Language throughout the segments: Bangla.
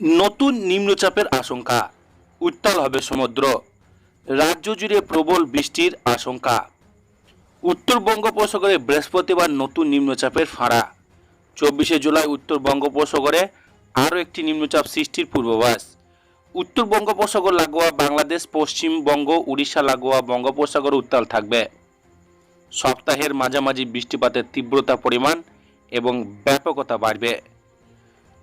নতুন নিম্নচাপের আশঙ্কা। উত্তাল হবে সমুদ্র। রাজ্য জুড়ে প্রবল বৃষ্টির আশঙ্কা। উত্তর বঙ্গোপসাগরে বৃহস্পতিবার নতুন নিম্নচাপের ফাঁড়া। চব্বিশে জুলাই উত্তর বঙ্গোপসাগরে আরও একটি নিম্নচাপ সৃষ্টির পূর্বাভাস। উত্তর বঙ্গোপসাগর, লাগোয়া বাংলাদেশ পশ্চিমবঙ্গ উড়িষ্যা, লাগোয়া বঙ্গোপসাগর উত্তাল থাকবে। সপ্তাহের মাঝামাঝি বৃষ্টিপাতের তীব্রতা পরিমাণ এবং ব্যাপকতা বাড়বে।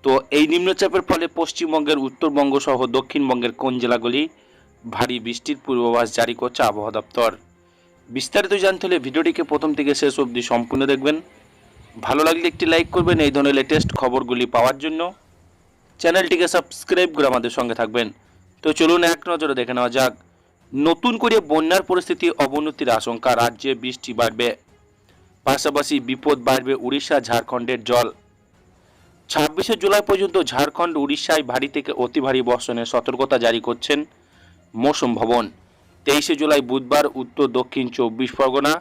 তো এই নিম্নচাপের ফলে পশ্চিমবঙ্গের, উত্তরবঙ্গ সহ দক্ষিণবঙ্গের কোন জেলাগুলি ভারী বৃষ্টির পূর্বাভাস জারি করছে আবহাওয়া দপ্তর? বিস্তারিত জানতে হলে ভিডিওটিকে প্রথম থেকে শেষ অবধি সম্পূর্ণ দেখবেন। ভালো লাগলে একটি লাইক করবেন, এই ধরনের লেটেস্ট খবরগুলি পাওয়ার জন্য। চ্যানেলটিকে সাবস্ক্রাইব করে আমাদের সঙ্গে থাকবেন। তো চলুন এক নজরে দেখে নেওয়া যাক। নতুন করে বন্যার পরিস্থিতি অবনতির আশঙ্কা রাজ্যে বৃষ্টি বাড়বে। পাশাপাশি বিপদ বাড়বে উড়িষ্যা, ঝাড়খণ্ডের জল। ছাব্বিশে জুলাই পর্যন্ত ঝাড়খণ্ড, উড়িষ্যায় ভারী থেকে অতি ভারী বর্ষণের সতর্কতা জারি করছেন মৌসুম ভবন। তেইশে জুলাই বুধবার উত্তর, দক্ষিণ চব্বিশ পরগনা,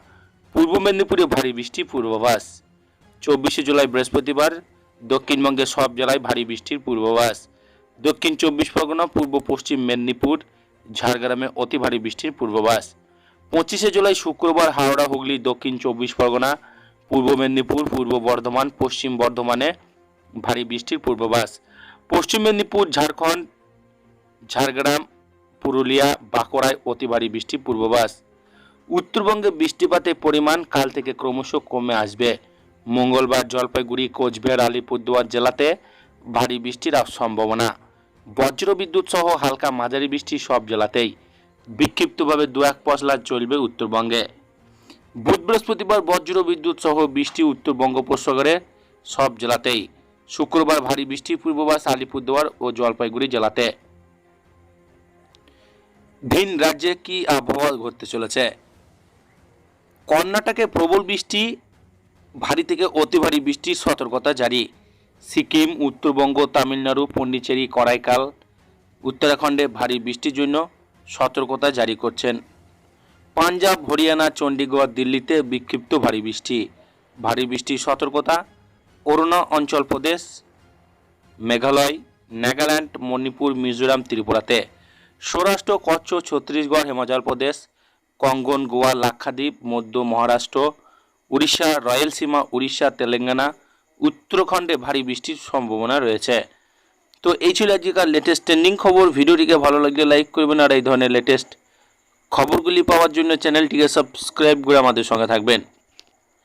পূর্ব মেদিনীপুরে ভারী বৃষ্টি পূর্বাভাস। চব্বিশে জুলাই বৃহস্পতিবার দক্ষিণবঙ্গের সব জেলায় ভারী বৃষ্টির পূর্বাভাস। দক্ষিণ চব্বিশ পরগনা, পূর্ব পশ্চিম মেদিনীপুর, ঝাড়গ্রামে অতি ভারী বৃষ্টির পূর্বাভাস। পঁচিশে জুলাই শুক্রবার হাওড়া, হুগলি, দক্ষিণ চব্বিশ পরগনা, পূর্ব মেদিনীপুর, পূর্ব বর্ধমান, পশ্চিম বর্ধমানে ভারী বৃষ্টির পূর্বাভাস। পশ্চিম মেদিনীপুর, ঝাড়খণ্ড, ঝাড়গ্রাম, পুরুলিয়া, বাঁকুড়ায় অতি ভারী বৃষ্টির পূর্বাভাস। উত্তরবঙ্গে বৃষ্টিপাতের পরিমাণ কাল থেকে ক্রমশ কমে আসবে। মঙ্গলবার জলপাইগুড়ি, কোচবিহার, আলিপুরদুয়ার জেলাতে ভারী বৃষ্টির সম্ভাবনা। বজ্রবিদ্যুৎ সহ হালকা মাঝারি বৃষ্টি সব জেলাতেই। বিক্ষিপ্তভাবে দু এক পশলা চলবে উত্তরবঙ্গে। বুধ বৃহস্পতিবার বজ্র বিদ্যুৎ সহ বৃষ্টি উত্তর বঙ্গোপসাগরে সব জেলাতেই। শুক্রবার ভারী বৃষ্টির পূর্বাভাস আলিপুরদুয়ার ও জলপাইগুড়ি জেলাতে। ভিন রাজ্যে কি আবহাওয়া ঘটতে চলেছে? কর্ণাটকে প্রবল বৃষ্টি, ভারী থেকে অতি ভারী বৃষ্টির সতর্কতা জারি। সিকিম, উত্তরবঙ্গ, তামিলনাড়ু, পন্ডিচেরি, করাইকাল, উত্তরাখণ্ডে ভারী বৃষ্টির জন্য সতর্কতা জারি করছেন। পাঞ্জাব, হরিয়ানা চণ্ডীগড় দিল্লিতে বিক্ষিপ্ত ভারী বৃষ্টি। ভারী বৃষ্টির সতর্কতা অরুণা অঞ্চল প্রদেশ, মেঘালয়, নাগাল্যান্ড, মণিপুর, মিজোরাম, ত্রিপুরাতে। সৌরাষ্ট্র, কচ্ছ, ছত্তিশগড়, হিমাচল প্রদেশ, কঙ্গন, গোয়া, লাক্ষাদ্বীপ, মধ্য মহারাষ্ট্র, উড়িষ্যা রয়্যালসীমা উড়িষ্যা, তেলেঙ্গানা, উত্তরাখণ্ডে ভারী বৃষ্টির সম্ভাবনা রয়েছে। তো এই ছিল আজকের লেটেস্ট ট্রেন্ডিং খবর। ভিডিওটিকে ভালো লাগলে লাইক করবেন আর এই ধরনের লেটেস্ট খবরগুলি পাওয়ার জন্য চ্যানেলটিকে সাবস্ক্রাইব করে আমাদের সঙ্গে থাকবেন।